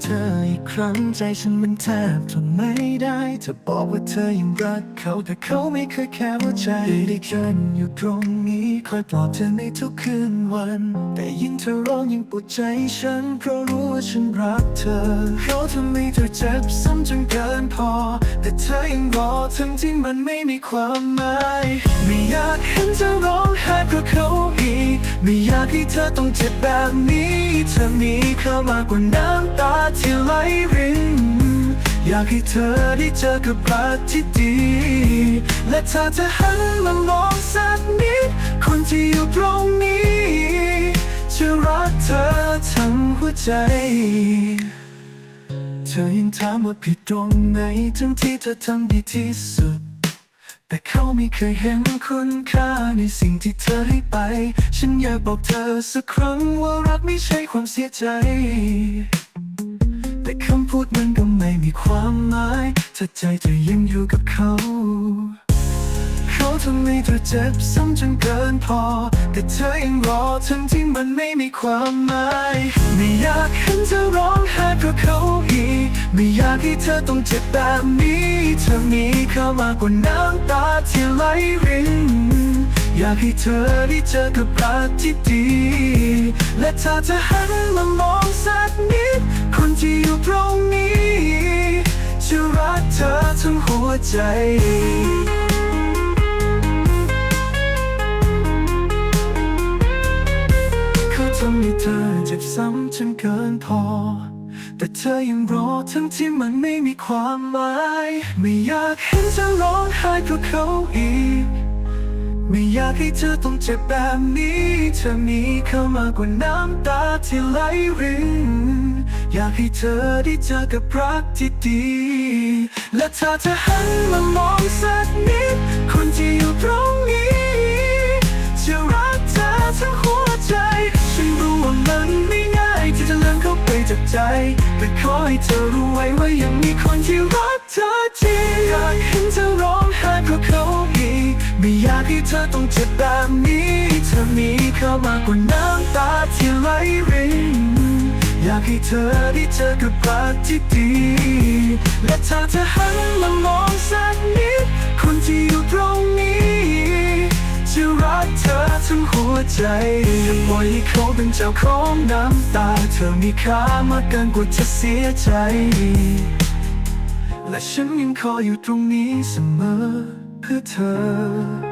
เธออีกครั้งใจฉันมันแทบทนไม่ได้เธอบอกว่าเธอยังรักเขาแต่เขาไม่เคยแค่ว่าใจได้แค่อยู่ตรงนี้คอยปลอบเธอในทุกคืนวัน แต่ยิ่งเธอร้องยิ่งปวดใจฉันเพราะรู้ว่าฉันรักเธอ เขาทำให้เธอเจ็บซ้ำจนเกินพอ แต่เธอยังรอทั้งที่มันไม่มีความหมายไม่อยากเห็นเธอร้องไห้เพราะเขาอีกไม่อยากให้เธอต้องเจ็บแบบนี้ เธอมีเขามากกว่าน้ำตา ที่ไหลรินอยากให้เธอได้เจอกับรักที่ดี และเธอจะหันมามองสักนิด คนที่อยู่ตรงนี้จะรักเธอทั้งหัวใจ เธอยังถามว่าผิดตรงไหนทั้งที่เธอทำดีที่สุด แต่เขาไม่เคยเห็นคุณค่าในสิ่งที่เธอให้ไป ฉันอยากบอกเธอสักครั้งว่ารักไม่ใช่ความเสียใจ แต่คำพูดมันก็ไม่มีความหมายถ้าใจเธอยังอยู่กับเขา เขาทำให้เธอเจ็บซ้ำจนเกินพอ แต่เธอยังรอทั้งที่มันไม่มีความหมาย ไม่อยากเห็นเธอร้องไห้เพราะเขาอีก ไม่อยากให้เธอต้องเจ็บแบบนี้ เธอมีเขามากกว่าน้ำตาที่ไหลริน อยากให้เธอได้เจอกับรักที่ดี และเธอจะหันมามองสักนิด คนที่อยู่ตรงนี้จะรักเธอทั้งหัวใจเขาทำให้เธอเจ็บซ้ำจนเกินพอแต่เธอยังรอทั้งที่มันไม่มีความหมาย ไม่อยากเห็นเธอร้องไห้เพราะเขาอีก ไม่อยากให้เธอต้องเจ็บแบบนี้ เธอมีเข้ามากกว่าน้ำตาที่ไหลรินอยากให้เธอได้เจอกับรักที่ดี และถ้าเธอหันมามองสักนิด คนที่อยู่ตรงนี้จะรักเธอทั้งหัวใจ ฉันรู้ว่ามันไม่ง่ายที่จะเลือนเข้าไปจากใจ แต่ขอให้เธอรู้ไว้ว่ายังมีคนที่รักเธอจริงอยากเห็นเธอร้อง ไม่เธอต้องเจ็บแบบนี้ เธอมีเข้ามากกว่าน้ำตาที่ไหลรินอยากให้เธอได้เจอกับรักที่ดี และเธอหันมามองสักนิด คนที่อยู่ตรงนี้จะรักเธอทั้งหัวใจอย่าปล่อยให้เขาเป็นเจ้าของน้ำตา เธอมีค่ามากเกินกว่าจะเสียใจ และฉันยังคอยอยู่ตรงนี้เสมอเพื่อเธอ